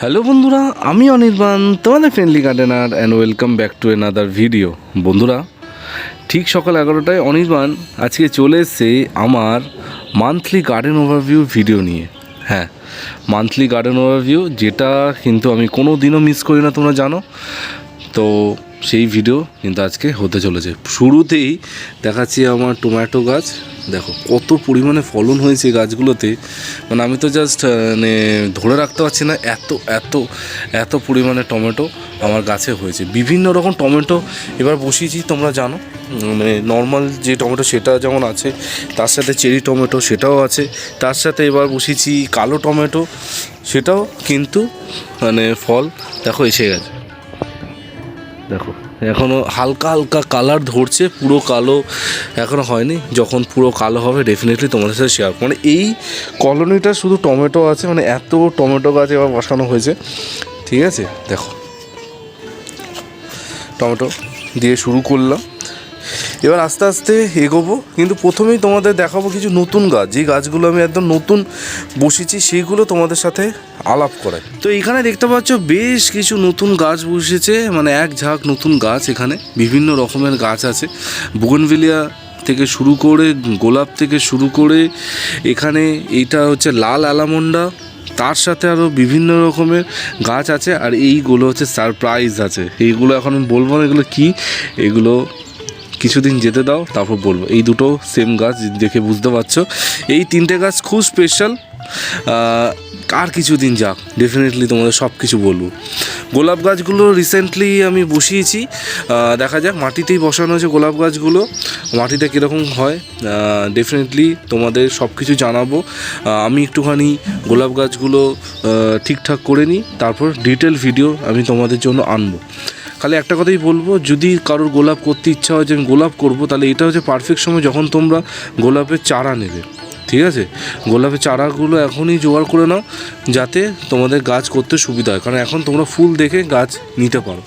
Hello বন্ধুরা, আমি অনির্বাণ, তোমাদের friendly gardener and welcome back to another video বন্ধুরা, ঠিক সকাল এগারোটায় অনির্বাণ আজকে চলে এসছে আমার মান্থলি গার্ডেন ওভারভিউ ভিডিও নিয়ে। হ্যাঁ মান্থলি গার্ডেন ওভারভিউ যেটা কিন্তু আমি কোনো দিনও মিস করি না, তোমরা জানো। তো সেই ভিডিও কিন্তু আজকে হতে চলেছে। শুরুতেই দেখাচ্ছি আমার টোম্যাটো গাছ। দেখো, কত পরিমাণে ফলন হয়েছে গাছগুলোতে। মানে আমি তো জাস্ট মানে ধরে রাখতে পারছি না, এত এত এত পরিমাণে টমেটো আমার গাছে হয়েছে। বিভিন্ন রকম টমেটো এবার বসিয়েছি, তোমরা জানো। মানে নর্মাল যে টমেটো সেটা যেমন আছে, তার সাথে চেরি টমেটো সেটাও আছে। তার সাথে এবার বসিয়েছি কালো টমেটো, সেটাও কিন্তু মানে ফল, দেখো, এসে গেছে। দেখো এখনও হালকা হালকা কালার ধরছে, পুরো কালো এখনও হয়নি। যখন পুরো কালো হবে ডেফিনেটলি তোমাদের সাথে শেয়ার মানে এই কলোনিটা শুধু টমেটো আছে মানে এত টমেটো গাছ এবার বসানো হয়েছে। ঠিক আছে? দেখো। টমেটো দিয়ে শুরু করলাম। এবার আস্তে আস্তে এগোবো, কিন্তু প্রথমেই তোমাদের দেখাবো কিছু নতুন গাছ। যে গাছগুলো আমি একদম নতুন বসেছি, সেইগুলো তোমাদের সাথে আলাপ করাই। তো এখানে দেখতে পাচ্ছ বেশ কিছু নতুন গাছ বসেছে মানে এক ঝাঁক নতুন গাছ এখানে। বিভিন্ন রকমের গাছ আছে। বুগনভিলিয়া থেকে শুরু করে, গোলাপ থেকে শুরু করে, এখানে এইটা হচ্ছে লাল আলামন্ডা তার সাথে আরও বিভিন্ন রকমের গাছ আছে, আর এইগুলো হচ্ছে সারপ্রাইজ আছে। এইগুলো এখন আমি বলব না, এগুলো কী? এগুলো কিছুদিন যেতে দাও, তারপর বলব। এই দুটো সেম গাছ দেখে বুঝতে পারছ। এই তিনটে গাছ খুব স্পেশাল আর কিছুদিন যাক ডেফিনেটলি তোমাদের সব কিছু বলব। গোলাপ গাছগুলো রিসেন্টলি আমি বসিয়েছি। দেখা যাক, মাটিতেই বসানো হয়েছে গোলাপ গাছগুলো। মাটিতে কীরকম হয়? ডেফিনেটলি তোমাদের সব কিছু জানাব আমি একটুখানি গোলাপ গাছগুলো ঠিকঠাক করে নিই। তারপর ডিটেল ভিডিও আমি তোমাদের জন্য আনব। খালি একটা কথাই বলব, যদি কারোর গোলাপ করতে ইচ্ছা হয় যে আমি গোলাপ করব, তাহলে এটা হচ্ছে পারফেক্ট সময় যখন তোমরা গোলাপের চারা নেবে, ঠিক আছে? গোলাপের চারাগুলো এখনই জোগাড় করে নাও, যাতে তোমাদের গাছ করতে সুবিধা হয়, কারণ এখন তোমরা ফুল দেখে গাছ নিতে পারো।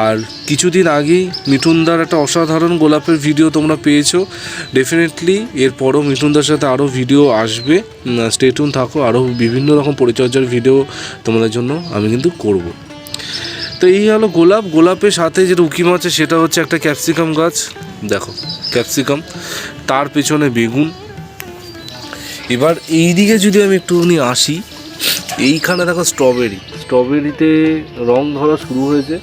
আর কিছুদিন আগেই মিঠুনদার একটা অসাধারণ গোলাপের ভিডিও তোমরা পেয়েছ ডেফিনেটলি এরপরও মিঠুনদার সাথে আরও ভিডিও আসবে স্টেটুন থাকো, আরও বিভিন্ন রকম পরিচর্যার ভিডিও তোমাদের জন্য আমি কিন্তু করব। তো এই হলো গোলাপ। গোলাপের সাথে যেটা উকিম আছে, সেটা হচ্ছে একটা ক্যাপসিকাম গাছ। দেখো, ক্যাপসিকাম, তার পেছনে বেগুন। এবার এই দিকে যদি আমি একটুখানি আসি, এইখানে দেখো স্ট্রবেরি। স্ট্রবেরিতে রং ধরা শুরু হয়েছে,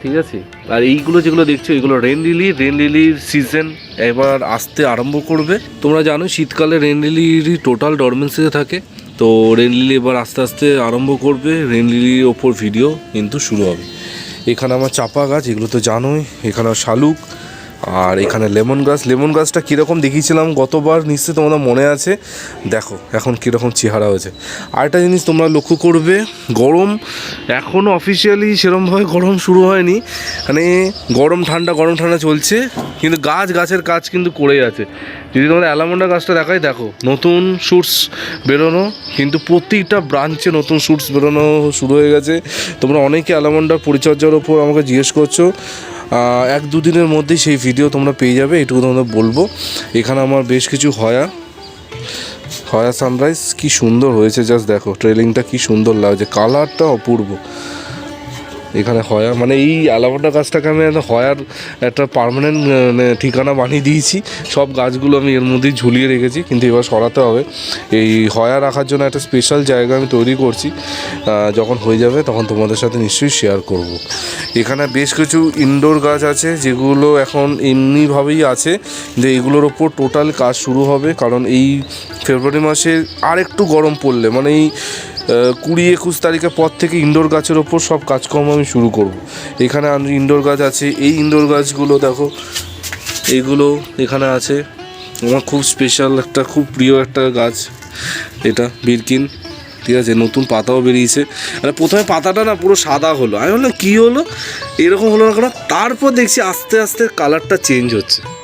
ঠিক আছে? আর এইগুলো যেগুলো দেখছ, এগুলো রেন লিলি রেন লিলির সিজন এবার আসতে আরম্ভ করবে। তোমরা জানো, শীতকালে রেন লিলির টোটাল ডরমেন্সিতে থাকে। তো রেন লিলি এবার আস্তে আস্তে আরম্ভ করবে। রেন লিলির ওপর ভিডিও কিন্তু শুরু হবে। এখানে আমার চাপা গাছ এগুলো তো জানোই। এখানে শালুক আর এখানে লেমন গাছ লেমন গাছটা কীরকম দেখিয়েছিলাম গতবার, নিশ্চয়ই তোমাদের মনে আছে। দেখো, এখন কীরকম চেহারা হয়েছে। আরেকটা জিনিস তোমরা লক্ষ্য করবে, গরম এখনও অফিসিয়ালি সেরমভাবে গরম শুরু হয়নি। মানে গরম ঠান্ডা গরম ঠান্ডা চলছে, কিন্তু গাছ, গাছের কাজ কিন্তু করেই আছে যদি তোমাদের অ্যালামন্ডা গাছটা দেখাই, দেখো, নতুন শুটস বেরোনো, কিন্তু প্রতিটা ব্রাঞ্চে নতুন শুটস বেরোনো শুরু হয়ে গেছে। তোমরা অনেকে অ্যালামন্ডার পরিচর্যার ওপর আমাকে জিজ্ঞেস করছ। এক দুদিনের মধ্যেই সেই ভিডিও তোমরা পেয়ে যাবে, এটুকু তোমাদের বলব। এখানে আমার বেশ কিছু হয়া হয়া সানরাইজ কি সুন্দর হয়েছে জাস্ট দেখো ট্রেলিংটা কি সুন্দর লাগছে কালারটা অপূর্ব। এখানে হয়া। মানে এই অ্যালাভেন্ডা গাছটাকে আমি একটা হয়ার, একটা পার্মানেন্ট ঠিকানা বানিয়ে দিয়েছি। সব গাছগুলো আমি এর মধ্যেই ঝুলিয়ে রেখেছি, কিন্তু এবার সরাতে হবে। এই হয়া রাখার জন্য একটা স্পেশাল জায়গা আমি তৈরি করছি। যখন হয়ে যাবে তখন তোমাদের সাথে নিশ্চয়ই শেয়ার করব। এখানে বেশ কিছু ইনডোর গাছ আছে, যেগুলো এখন এমনিভাবেই আছে যে এইগুলোর ওপর টোটাল কাজ শুরু হবে। কারণ এই ফেব্রুয়ারি মাসে আর একটু গরম পড়লে মানে এই কুড়ি একুশ তারিখের পর থেকে ইনডোর গাছের ওপর সব কাজকর্ম আমি শুরু করব। এখানে ইনডোর গাছ আছে, এই ইনডোর গাছগুলো দেখো এইগুলো এখানে আছে। আমার খুব স্পেশাল একটা, খুব প্রিয় একটা গাছ এটা, বিরকিন। ঠিক আছে, নতুন পাতাও বেরিয়েছে। মানে প্রথমে পাতাটা না পুরো সাদা হলো। আমি বললাম, কী হলো? এরকম হলো না কেন? তারপর দেখছি আস্তে আস্তে কালারটা চেঞ্জ হচ্ছে।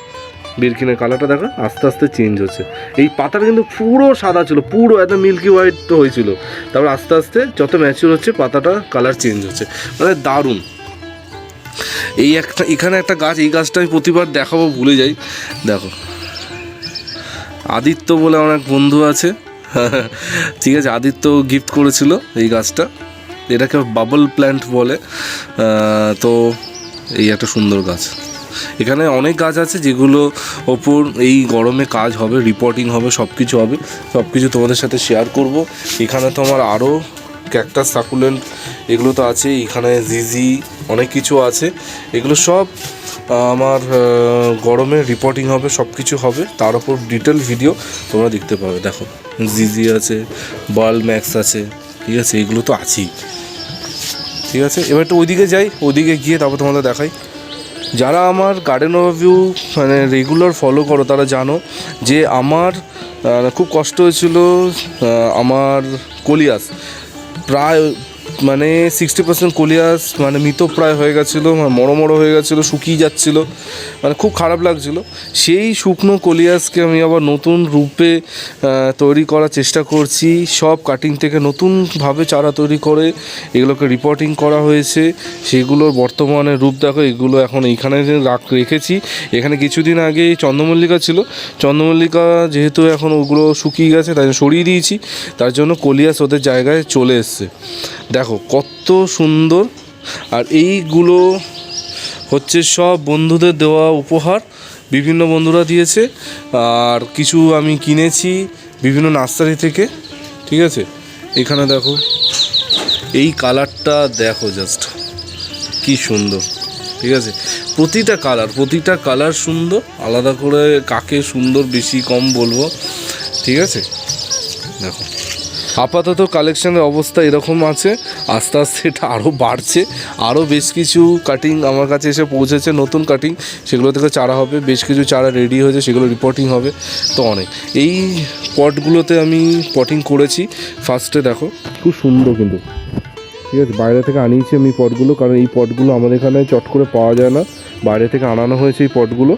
বিরকিনের কালারটা দেখো, আস্তে আস্তে চেঞ্জ হচ্ছে। এই পাতাটা কিন্তু পুরো সাদা ছিল, পুরো একদম মিল্কি হোয়াইট তো হয়েছিল। তারপর আস্তে আস্তে যত ম্যাচিউর হচ্ছে, পাতাটা কালার চেঞ্জ হচ্ছে। মানে দারুণ। এই একটা, এখানে একটা গাছ, এই গাছটা আমি প্রতিবার দেখাবো, ভুলে যাই। দেখো। আদিত্য বলে আমার এক বন্ধু আছে। ঠিক আছে, আদিত্য গিফট করেছিল এই গাছটা। এটাকে বাবল প্ল্যান্ট বলে। তো এই একটা সুন্দর গাছ। এখানে অনেক গাছ আছে যেগুলো ওপর এই গরমে কাজ হবে রিপোর্টিং হবে সব কিছু হবে। সব কিছু তোমাদের সাথে শেয়ার করব। এখানে তো আমার আরও ক্যাকটাস সাকুলেন্ট এগুলো তো আছে। এখানে জিজি অনেক কিছু আছে। এগুলো সব আমার গরমে রিপোর্টিং হবে সব কিছু হবে। তার উপর ডিটেল ভিডিও তোমরা দেখতে পাবে। দেখো জিজি আছে, বাল ম্যাক্স আছে, ঠিক আছে? এগুলো তো আছেই। ঠিক আছে? এবার একটু ওইদিকে যাই, ওইদিকে গিয়ে তারপর তোমাদের দেখাই। যারা আমার গার্ডেন ওভারভিউ মানে রেগুলার ফলো করো, তারা জানো যে আমার খুব কষ্ট হয়েছিল আমার কলিয়াস। প্রায় মানে সিক্সটি পার্সেন্ট কলিয়াস মানে মৃতপ্রায় হয়ে গেছিল মানে মরো মরো হয়ে গেছিল, শুকিয়ে যাচ্ছিল মানে খুব খারাপ লাগছিল। সেই শুকনো কলিয়াসকে আমি আবার নতুন রূপে তৈরি করার চেষ্টা করছি। সব কাটিং থেকে নতুনভাবে চারা তৈরি করে এগুলোকে রিপোর্টিং করা হয়েছে। সেগুলোর বর্তমানে রূপ দেখো, এগুলো এখন এইখানে রাখ, রেখেছি। এখানে কিছুদিন আগে চন্দ্রমল্লিকা ছিল। চন্দ্রমল্লিকা যেহেতু এখন ওগুলো শুকিয়ে গেছে, তাই সরিয়ে দিয়েছি। তার জন্য কলিয়াস ওদের জায়গায় চলে এসছে। দেখো কত সুন্দর। আর এইগুলো হচ্ছে সব বন্ধুদের দেওয়া উপহার। বিভিন্ন বন্ধুরা দিয়েছে। আর কিছু আমি কিনেছি বিভিন্ন নার্সারি থেকে, ঠিক আছে? এখানে দেখো, এই কালারটা দেখো জাস্ট কি সুন্দর, ঠিক আছে? প্রতিটা কালার প্রতিটা কালার সুন্দর, আলাদা করে কাকে সুন্দর, বেশি কম বলব, ঠিক আছে? দেখো। আপাতত কালেকশনের অবস্থা এরকম আছে। আস্তে আস্তে এটা আরও বাড়ছে। আরও বেশ কিছু কাটিং আমার কাছে এসে পৌঁছেছে, নতুন কাটিং সেগুলো থেকে চারা হবে, বেশ কিছু চারা রেডি হয়েছে, সেগুলো রিপোর্টিং হবে। তো অনেক। এই পটগুলোতে আমি পটিং করেছি। ফার্স্টে দেখো, খুব সুন্দর কিন্তু। ঠিক আছে, বাইরে থেকে আনিয়েছি আমি পটগুলো, কারণ এই পটগুলো আমাদের এখানে চট করে পাওয়া যায় না। বাইরে থেকে আনানো হয়েছে এই পটগুলো।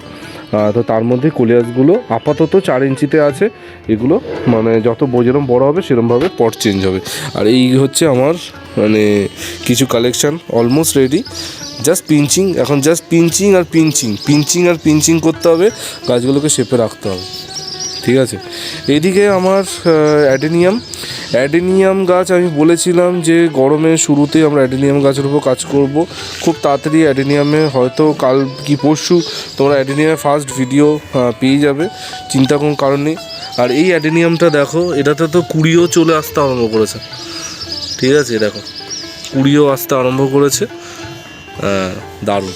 তো তার মধ্যে কলিয়াসগুলো আপাতত চার ইঞ্চিতে আছে। এগুলো মানে যত যেরম বড় হবে, সেরমভাবে পট চেঞ্জ হবে। আর এই হচ্ছে আমার মানে কিছু collection almost ready just pinching এখন জাস্ট পিঞ্চিং আর পিঞ্চিং পিঞ্চিং আর পিঞ্চিং করতে হবে, গাছগুলোকে শেপে রাখতে হবে। ঠিক আছে? এদিকে আমার অ্যাডেনিয়াম। অ্যাডেনিয়াম গাছ আমি বলেছিলাম যে গরমের শুরুতে আমরা অ্যাডেনিয়াম গাছের উপর কাজ করব। খুব তাড়াতাড়ি অ্যাডেনিয়ামে, হয়তো কাল কি পরশু তোমরা অ্যাডেনিয়ামের ফার্স্ট ভিডিও পেয়ে যাবে। চিন্তা কোনো কারণ নেই। আর এই অ্যাডেনিয়ামটা দেখো, এটাতে তো কুড়িও চলে আসতে আরম্ভ করেছে। ঠিক আছে, দেখো। কুড়িও আসতে আরম্ভ করেছে। দারুণ।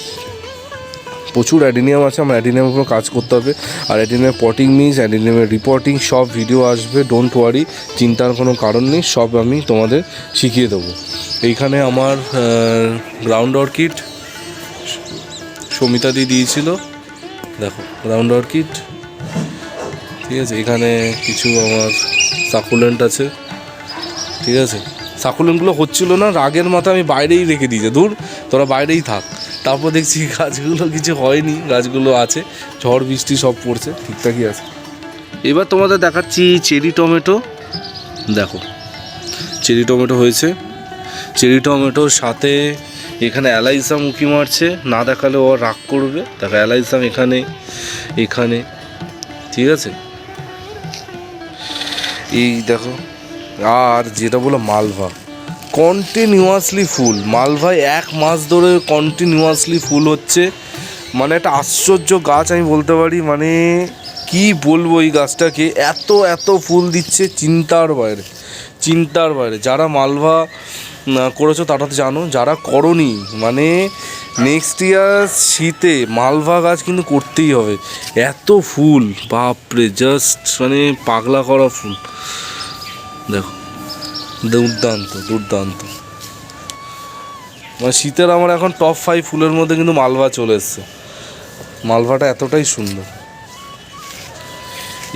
প্রচুর অ্যাডিনিয়াম আছে, আমার অ্যাডিনিয়ামের উপর কাজ করতে হবে। আর অ্যাডিনিয়াম পটিং মিস অ্যাডিনিয়ামের রিপোর্টিং সব ভিডিও আসবে ডোন্ট ওয়ারি চিন্তার কোনো কারণ নেই, সব আমি তোমাদের শিখিয়ে দেবো। এইখানে আমার গ্রাউন্ড অর্কিড সমিতাদি দিয়েছিল। দেখো গ্রাউন্ড অর্কিড ঠিক আছে, এখানে কিছু আমার সাকুলেন্ট আছে, ঠিক আছে। সাকুলেন্টগুলো হচ্ছিল না, রাগের মাথা আমি বাইরেই রেখে দিয়েছি, দূর, তোরা বাইরেই থাক। তারপর দেখছি গাছগুলো কিছু হয়নি, গাছগুলো আছে, ঝড়, বৃষ্টি সব পড়ছে, ঠিকঠাকই আছে। এবার তোমাদের দেখাচ্ছি চেরি টমেটো, দেখো, চেরি টমেটো হয়েছে। চেরি টমেটোর সাথে এখানে অ্যালাইসাম উঁকি মারছে, না দেখালে ও রাগ করবে। দেখো অ্যালাইসাম এখানে এখানে, ঠিক আছে? এই দেখো, আর যেটা বলো মালভা। কন্টিনিউয়াসলি ফুল। মালভায় এক মাস ধরে কন্টিনিউয়াসলি ফুল হচ্ছে। মানে একটা আশ্চর্য গাছ আমি বলতে পারি মানে কি বলব এই গাছটাকে? এত এত ফুল দিচ্ছে চিন্তার বাইরে চিন্তার বাইরে। যারা মালভা করেছ তারা তো জানো, যারা করনি মানে নেক্সট ইয়ার শীতে মালভা গাছ কিন্তু করতেই হবে। এত ফুল, বাপরে জাস্ট মানে পাগলা করা ফুল। দেখো। দুর্দান্ত দুর্দান্ত। মানে শীতের আমার এখন টপ ফাইভ ফুলের মধ্যে কিন্তু মালভা চলে এসছে। মালভাটা এতটাই সুন্দর।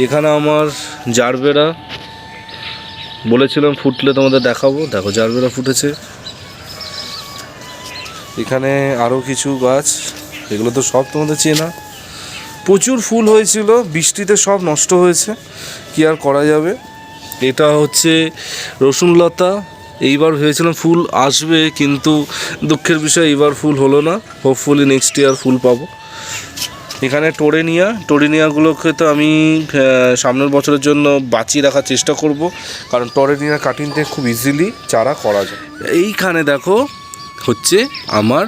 এখানে আমার জারবেরা, বলেছিলাম ফুটলে তোমাদের দেখাবো। দেখো জারবেরা ফুটেছে। এখানে আরও কিছু গাছ, এগুলো তো সব তোমাদের চেনা। প্রচুর ফুল হয়েছিল, বৃষ্টিতে সব নষ্ট হয়েছে। কি আর করা যাবে? এটা হচ্ছে রসুনলতা এইবার ভেবেছিলাম ফুল আসবে, কিন্তু দুঃখের বিষয় এইবার ফুল হলো না। হোপফুলি নেক্সট ইয়ার ফুল পাবো। এখানে টোরেনিয়া। টোরেনিয়াগুলোকে তো আমি সামনের বছরের জন্য বাঁচিয়ে রাখার চেষ্টা করব। কারণ টোরেনিয়া কাটিংতে খুব ইজিলি চারা করা যায়। এইখানে দেখো, হচ্ছে আমার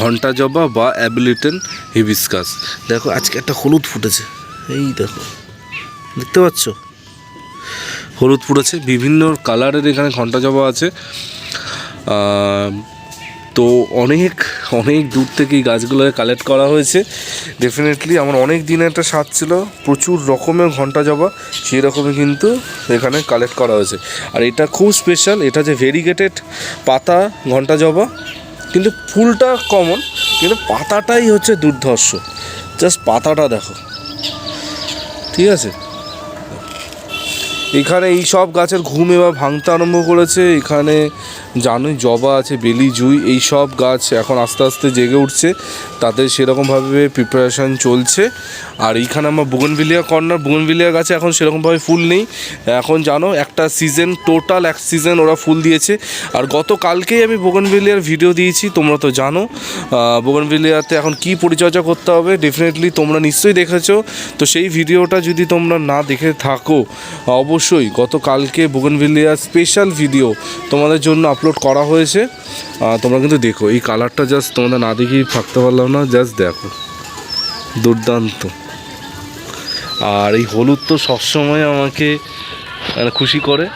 ঘণ্টা জবা বা অ্যাবিলিটেন হিবিসকাস। দেখো, আজকে একটা হলুদ ফুটেছে। এই দেখো, দেখতে পাচ্ছ? হলুদ ফুটেছে, বিভিন্ন কালারের এখানে ঘণ্টা জবা আছে। তো অনেক অনেক দূর থেকে এই গাছগুলো কালেক্ট করা হয়েছে। ডেফিনেটলি আমার অনেক দিনের একটা স্বাদ ছিল, প্রচুর রকমের ঘণ্টা জবা সেই রকমই কিন্তু এখানে কালেক্ট করা হয়েছে। আর এটা খুব স্পেশাল এটা যে ভেরিগেটেড পাতা ঘণ্টা জবা, কিন্তু ফুলটা কমন কিন্তু পাতাটাই হচ্ছে দুর্ধর্ষ। জাস্ট পাতাটা দেখো। ঠিক আছে? এখানে এই সব গাছের ঘুম এবার ভাঙতে আরম্ভ করেছে। এখানে জানোই, জবা আছে, বেলি, জুই, এই সব গাছ এখন আস্তে আস্তে জেগে উঠছে। তাদের সেরকমভাবে প্রিপারেশন চলছে। আর এইখানে আমার বুগনভিলিয়া কর্নার বুগনভিলিয়া গাছে এখন সেরকমভাবে ফুল নেই। এখন জানো, একটা সিজন টোটাল এক সিজন ওরা ফুল দিয়েছে। আর গতকালকেই আমি বোগনভিলিয়ার ভিডিও দিয়েছি, তোমরা তো জানো। বোগনভিলিয়াতে এখন কি পরিচর্যা করতে হবে ডেফিনেটলি তোমরা নিশ্চয়ই দেখেছ। তো সেই ভিডিওটা যদি তোমরা না দেখে থাকো, অবশ্যই গতকালকে বোগনভিলিয়ার স্পেশাল ভিডিও তোমাদের জন্য আপলোড করা হয়েছে। তোমরা কিন্তু দেখো, এই কালারটা জাস্ট তোমরা না দেখেই থাকতে পারলাম না জাস্ট দেখো। দুর্দান্ত। আর এই হলুদ তো সবসময় আমাকে মানে খুশি করে।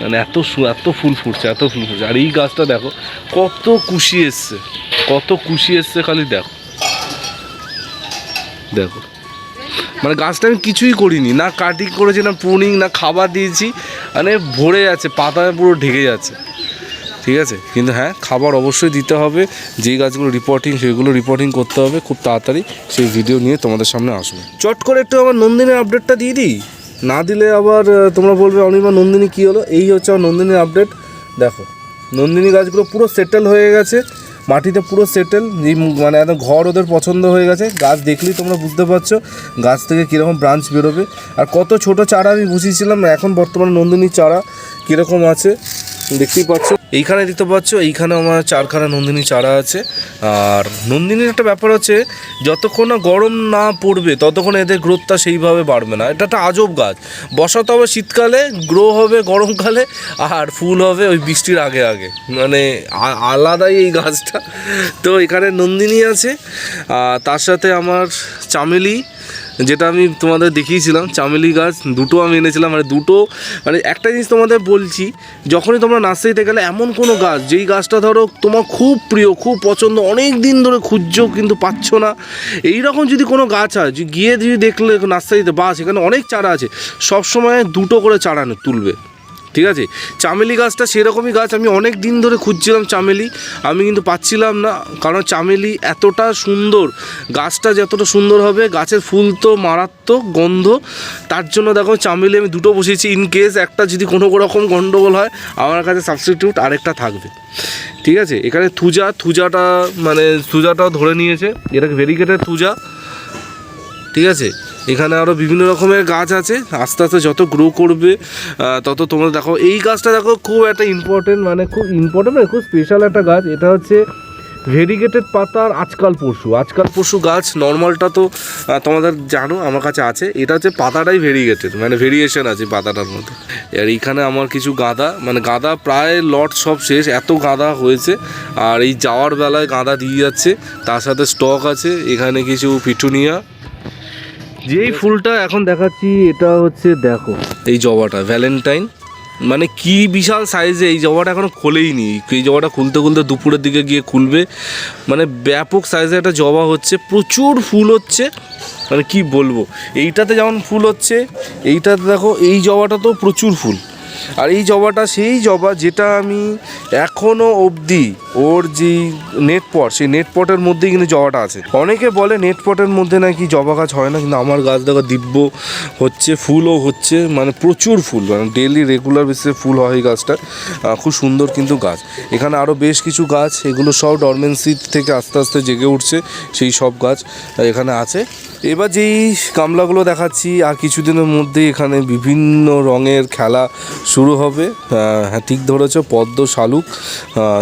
মানে এত এত ফুল ফুটছে, এত ফুল ফুটছে। আর এই গাছটা দেখো, কত কুশি এসছে, কত কুশি এসছে খালি দেখো। দেখো। মানে গাছটা আমি কিছুই করিনি, না কাটিং করেছি, না প্রুনিং না খাবার দিয়েছি। মানে ভরে যাচ্ছে পাতায় পুরো ঢেকে যাচ্ছে। ঠিক আছে? কিন্তু হ্যাঁ খাবার অবশ্যই দিতে হবে। যেই গাছগুলো রিপোর্টিং সেগুলো রিপোর্টিং করতে হবে। খুব তাড়াতাড়ি সেই ভিডিও নিয়ে তোমাদের সামনে আসবে। চট করে একটু আমার নন্দিনীর আপডেটটা দিয়ে দিই। না দিলে আবার তোমরা বলবে, অনিমা, নন্দিনী কী হলো? এই হচ্ছে আমার নন্দিনীর আপডেট দেখো, নন্দিনী গাছগুলো পুরো সেটেল হয়ে গেছে। মাটিতে পুরো সেটেল মানে একদম ঘর ওদের পছন্দ হয়ে গেছে। গাছ দেখলেই তোমরা বুঝতে পারছ গাছ থেকে কীরকম ব্রাঞ্চ বেরোবে। আর কত ছোট চারা আমি বুঝিয়েছিলাম, এখন বর্তমানে নন্দিনীর চারা কীরকম আছে। দেখতেই পাচ্ছ। এইখানে দেখতে পাচ্ছ এইখানে আমার চারখানা নন্দিনী চারা আছে। আর নন্দিনীর একটা ব্যাপার হচ্ছে, যতক্ষণ না গরম না পড়বে, ততক্ষণ এদের গ্রোথটা সেইভাবে বাড়বে না। এটা একটা আজব গাছ। বসাতে হবে শীতকালে গ্রো হবে গরমকালে, আর ফুল হবে ওই বৃষ্টির আগে আগে। মানে আলাদাই এই গাছটা। তো এখানে নন্দিনী আছে, আর তার সাথে আমার চামেলি যেটা আমি তোমাদের দেখিয়েছিলাম, চামেলি গাছ, দুটো আমি এনেছিলাম মানে দুটো মানে একটা জিনিস তোমাদের বলছি, যখনই তোমরা নার্সারিতে গেলে এমন কোনো গাছ, যেই গাছটা ধরো তোমার খুব প্রিয়, খুব পছন্দ অনেক দিন ধরে খুঁজছো কিন্তু পাচ্ছ না এই রকম যদি কোনো গাছ হয় গিয়ে যদি দেখলে নার্সারিতে, বা সেখানে অনেক চারা আছে সব সময় দুটো করে চারা তুলবে। ঠিক আছে? চামেলি গাছটা সেরকমই গাছ। আমি অনেক দিন ধরে খুঁজছিলাম চামেলি। আমি কিন্তু পাচ্ছিলাম না। কারণ চামেলি এতটা সুন্দর। গাছটা যতটা সুন্দর হবে, গাছের ফুল তো মারাত্মক গন্ধ। তার জন্য দেখো চামেলি আমি দুটো বসিয়েছি ইন কেস একটা যদি কোনো রকম গণ্ডগোল হয়, আমার কাছে সাবস্টিটিউট আরেকটা থাকবে। ঠিক আছে? এখানে থুজা, থুজাটা মানে থুজাটাও ধরে নিয়েছে। এটাকে ভেরিকেটের থুজা। ঠিক আছে? এখানে আরও বিভিন্ন রকমের গাছ আছে। আস্তে আস্তে যত গ্রো করবে তত তোমরা দেখো, এই গাছটা দেখো খুব একটা ইম্পর্টেন্ট মানে খুব ইম্পর্টেন্ট মানে খুব স্পেশাল একটা গাছ। এটা হচ্ছে ভেরিগেটেড পাতার আজকাল পরশু আজকাল পরশু গাছ নর্মালটা তো তোমাদের জানো, আমার কাছে আছে। এটা হচ্ছে পাতাটাই ভেরিগেটেড মানে ভেরিয়েশন আছে পাতাটার মধ্যে। আর এইখানে আমার কিছু গাঁদা মানে গাঁদা প্রায় লট সব শেষ, এত গাঁদা হয়েছে। আর এই যাওয়ার বেলায় গাঁদা দিয়ে যাচ্ছে, তার সাথে স্টক আছে, এখানে কিছু পিটুনিয়া যেই ফুলটা এখন দেখাচ্ছি এটা হচ্ছে দেখো। এই জবাটা ভ্যালেন্টাইন মানে কি বিশাল সাইজে এই জবাটা এখনও খোলেই নি এই জবাটা খুলতে খুলতে দুপুরের দিকে গিয়ে খুলবে। মানে ব্যাপক সাইজে একটা জবা হচ্ছে প্রচুর ফুল হচ্ছে। মানে কি বলব? এইটাতে যেমন ফুল হচ্ছে এইটাতে দেখো এই জবাটা তো প্রচুর ফুল। আর এই জবাটা, সেই জবা যেটা আমি এখনও অবধি ওর যে নেটপট সেই নেট পটের মধ্যেই কিন্তু জবাটা আছে। অনেকে বলে নেটপটের মধ্যে নাকি জবা গাছ হয় না, কিন্তু আমার গাছ দেখো দিব্য হচ্ছে, ফুলও হচ্ছে মানে প্রচুর ফুল মানে ডেলি রেগুলার বেসিসে ফুল হয় এই গাছটা। খুব সুন্দর কিন্তু গাছ। এখানে আরও বেশ কিছু গাছ, এগুলো সব ডরমেন্সি থেকে আস্তে আস্তে জেগে উঠছে, সেই সব গাছ এখানে আছে। এবার যেই গামলাগুলো দেখাচ্ছি, আর কিছুদিনের মধ্যেই এখানে বিভিন্ন রঙের খেলা শুরু হবে। হ্যাঁ ঠিক ধরেছ, পদ্ম শালুক।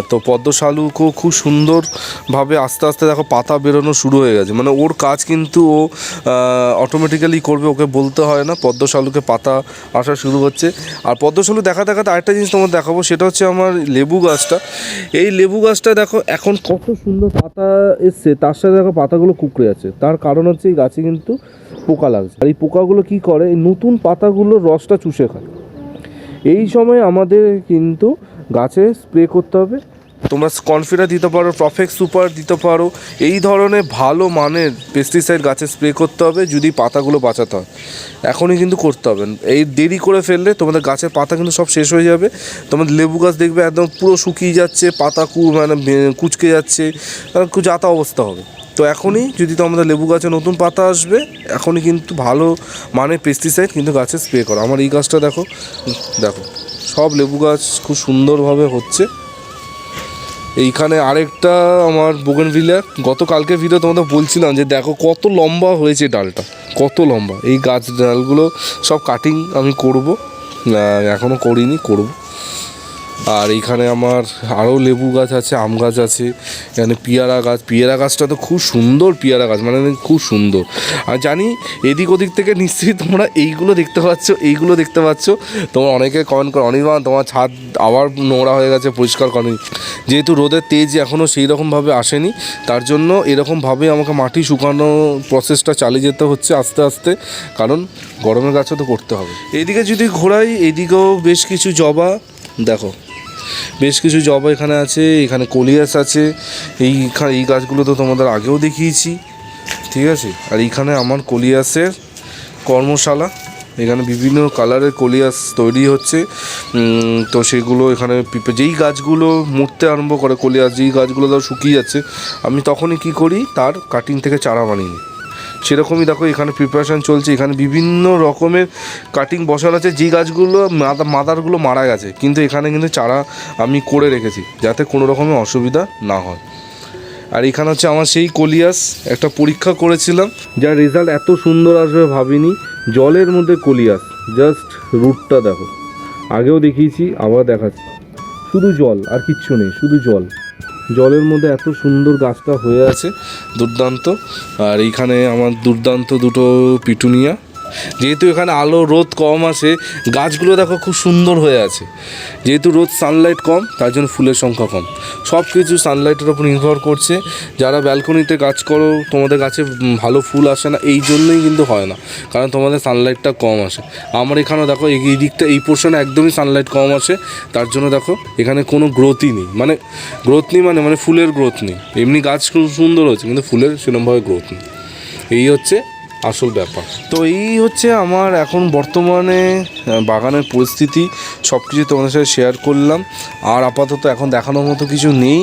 তো পদ্ম শালুকও খুব সুন্দরভাবে আস্তে আস্তে দেখো পাতা বেরোনো শুরু হয়ে গেছে। মানে ওর কাজ কিন্তু ও অটোমেটিক্যালি করবে, ওকে বলতে হয় না। পদ্ম শালুকে পাতা আসা শুরু হচ্ছে। আর পদ্ম শালুক দেখা দেখাতে আরেকটা জিনিস তোমার দেখাবো, সেটা হচ্ছে আমার লেবু গাছটা। এই লেবু গাছটা দেখো এখন কত সুন্দর পাতা এসছে, তার সাথে দেখো পাতাগুলো কুকড়ে যাচ্ছে তার কারণ হচ্ছে এই গাছে কিন্তু পোকা লাগছে। আর এই পোকাগুলো কি করে? এই নতুন পাতাগুলোর রসটা চুষে খায়। এই সময় আমাদের কিন্তু গাছে স্প্রে করতে হবে। তোমরা কনফিডা দিতে পারো প্রফেক্ট সুপার দিতে পারো। এই ধরনের ভালো মানের পেস্টিসাইড গাছে স্প্রে করতে হবে যদি পাতাগুলো বাঁচাতে হয়। এখনই কিন্তু করতে হবে। এই দেরি করে ফেললে তোমাদের গাছের পাতা কিন্তু সব শেষ হয়ে যাবে। তোমাদের লেবু গাছ দেখবে একদম পুরো শুকিয়ে যাচ্ছে, পাতা কু মানে কুচকে যাচ্ছে। যাতা অবস্থা হবে। তো এখনই যদি তো আমাদের লেবু গাছে নতুন পাতা আসবে, এখনই কিন্তু ভালো মানের পেস্টিসাইড কিন্তু গাছে স্প্রে করো। আমার এই গাছটা দেখো দেখো, সব লেবু গাছ খুব সুন্দরভাবে হচ্ছে। এইখানে আরেকটা আমার বোগেনভিলিয়া গতকালকে ভিডিও তোমাদের বলছিলাম যে দেখো কত লম্বা হয়েছে ডালটা, কত লম্বা। এই গাছ ডালগুলো সব কাটিং আমি করব এখনও করিনি, করব। আর এইখানে আমার আরও লেবু গাছ আছে, আম গাছ আছে, এখানে পিয়ারা গাছ। পিয়ারা গাছটা তো খুব সুন্দর পিয়ারা গাছ মানে খুব সুন্দর। আর জানি এদিক ওদিক থেকে নিশ্চয়ই তোমরা এইগুলো দেখতে পাচ্ছ, এইগুলো দেখতে পাচ্ছ। তোমরা অনেকে কমেন্ট করো, অনির্বাণ, তোমার ছাদ আবার নোংরা হয়ে গেছে, পরিষ্কার করনি। যেহেতু রোদের তেজ এখনও সেই রকমভাবে আসেনি, তার জন্য এরকমভাবে আমাকে মাটি শুকানো প্রসেসটা চালিয়ে যেতে হচ্ছে আস্তে আস্তে, কারণ গরমের গাছও তো করতে হবে। এদিকে যদি ঘোরাই, এদিকেও বেশ কিছু জবা, দেখো। বেশ কিছু জবা এখানে আছে, এখানে কলিয়াস আছে এইখানে এই গাছগুলো তো তোমাদের আগেও দেখিয়েছি, ঠিক আছে? আর এইখানে আমার কলিয়াসের কর্মশালা, এখানে বিভিন্ন কালারের কলিয়াস তৈরি হচ্ছে তো সেগুলো এখানে পিপে, যেই গাছগুলো মরতে আরম্ভ করে কলিয়াস যেই গাছগুলো ধর শুকিয়ে যাচ্ছে, আমি তখনই কি করি, তার কাটিং থেকে চারা বানিয়ে নিই। সেরকমই দেখো এখানে প্রিপারেশন চলছে। এখানে বিভিন্ন রকমের কাটিং বসানো আছে। যে গাছগুলো মাদা, মাদারগুলো মারা গেছে, কিন্তু এখানে কিন্তু চারা আমি করে রেখেছি, যাতে কোনো রকমের অসুবিধা না হয়। আর এখানে হচ্ছে আমার সেই কলিয়াস, একটা পরীক্ষা করেছিলাম, যার রেজাল্ট এত সুন্দর আসবে ভাবিনি। জলের মধ্যে কলিয়াস জাস্ট রুটটা দেখো। আগেও দেখিয়েছি, আবার দেখাচ্ছি। শুধু জল, আর কিচ্ছু নেই, শুধু জল। জলের মধ্যে এত সুন্দর গাছটা হয়ে আছে দুর্দান্ত। আর এইখানে আমার দুর্দান্ত দুটো পিটুনিয়া। যেহেতু এখানে আলো, রোদ কম আসে গাছগুলো দেখো খুব সুন্দর হয়ে আছে। যেহেতু রোদ সানলাইট কম, তার জন্য ফুলের সংখ্যা কম। সব কিছু সানলাইটের ওপর নির্ভর করছে। যারা ব্যালকনিতে গাছ করো, তোমাদের গাছে ভালো ফুল আসে না, এই জন্যই কিন্তু হয় না। কারণ তোমাদের সানলাইটটা কম আসে। আমার এখানে দেখো, এই এই দিকটা এই পোর্শনে একদমই সানলাইট কম আসে। তার জন্য দেখো, এখানে কোনো গ্রোথই নেই। মানে গ্রোথ নেই মানে মানে ফুলের গ্রোথ নেই। এমনি গাছ খুব সুন্দর হচ্ছে, কিন্তু ফুলের সেরকমভাবে গ্রোথ নেই। এই হচ্ছে আসল ব্যাপার। তো এই হচ্ছে আমার এখন বর্তমানে বাগানের পরিস্থিতি সব কিছু তোমাদের সাথে শেয়ার করলাম। আর আপাতত এখন দেখানোর মতো কিছু নেই,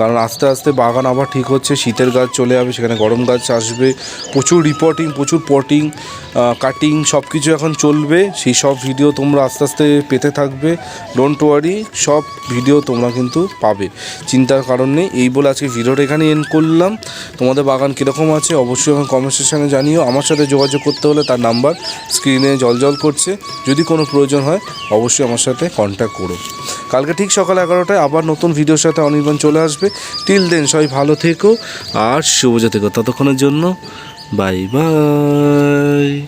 কারণ আস্তে আস্তে বাগান আবার ঠিক হচ্ছে, শীতের গাছ চলে যাবে, সেখানে গরম গাছ আসবে, প্রচুর রিপোর্টিং প্রচুর পটিং কাটিং সব কিছু এখন চলবে। সেই সব ভিডিও তোমরা আস্তে আস্তে পেতে থাকবে। ডোন্ট ওয়ারি সব ভিডিও তোমরা কিন্তু পাবে। চিন্তার কারণ নেই, এই বলে আজকে ভিডিওটা এখানে এন্ড করলাম। তোমাদের বাগান কীরকম আছে, অবশ্যই আমার কমেন্ট সেকশনে জানিও। আমার সাথে যোগাযোগ করতে হলে তার নাম্বার স্ক্রিনে জল করছে। যদি কোনো প্রয়োজন হয়, অবশ্যই আমার সাথে কন্ট্যাক্ট করো। কালকে ঠিক সকাল এগারোটায় আবার নতুন ভিডিওর সাথে অনির্বাণ চলে আসবে। টিল দেন সবাই ভালো থেকো আর শুভজা থেকো ততক্ষণের জন্য বাই বাই